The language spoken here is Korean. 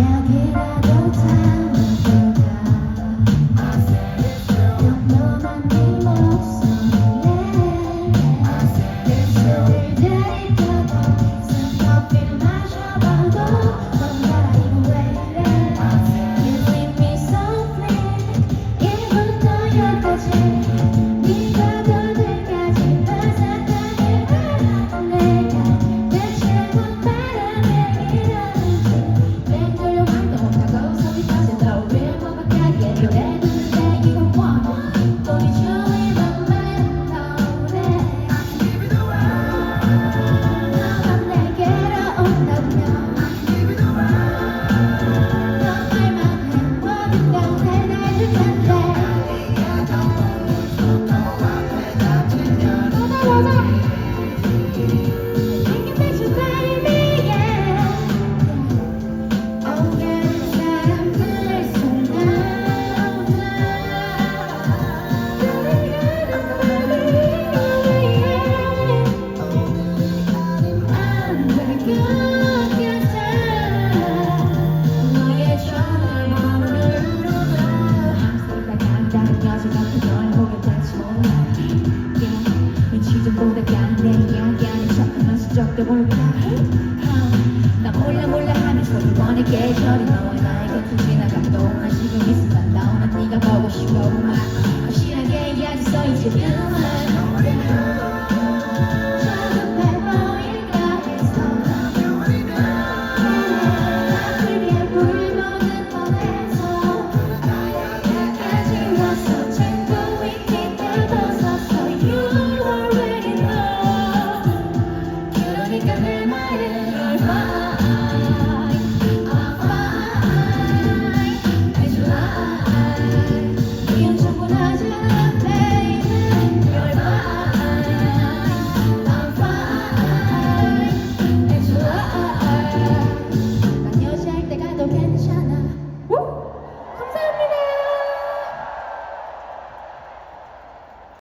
여기라 Oh, 볼까 나 몰라 몰라 하면서 이번에 계절이 너와 곁을 지나가 동안 지금 있으면 나오는 네가 보고 싶어. 막 확실하게 이야기 써있지